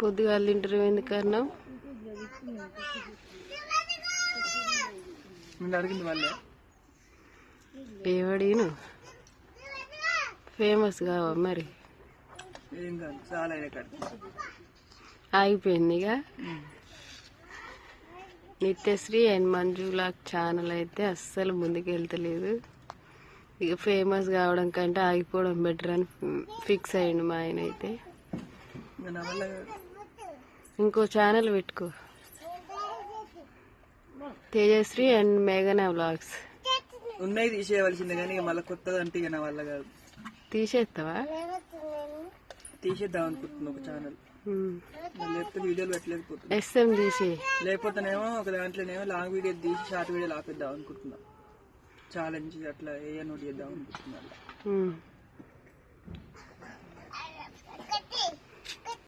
పొద్దుగాల తింటారు వాళ్ళే. ఏమడిగిను ఫేమస్ కావా మరి? ఆగిపోయింది ఇక? నిత్యశ్రీ అండ్ మంజు లాక్ ఛానల్ అయితే అస్సలు ముందుకెళ్తలేదు. ఇక ఫేమస్ కావడం కంటే ఆగిపోవడం బెటర్ అని ఫిక్స్ అయ్యిండు మా ఆయన అయితే. ఇంకా ఛానల్ పెట్టుకో. తేజశ్రీ అండ్ మేఘనా వ్లాగ్స్ ఉన్నాయి తీసేయవలసిందే కానీ మళ్ళీ కొత్తది అంటే ఇక నా వల్ల కాదు. తీసేస్తావా తీసేద్దాం అనుకుంటున్నా ఒక ఛానల్ లేకపోతే వీడియోలు పెట్టలేకపోతున్నా ఎస్ఎం తీసే. లేకపోతేనేమో ఒక దాంట్లోనేమో లాంగ్ వీడియో తీసి షార్ట్ వీడియోలు ఆపేద్దాం అనుకుంటున్నా. ఛాలెంజ్ అట్లా ఏ నోట్ చేద్దాం అనుకుంటున్నా.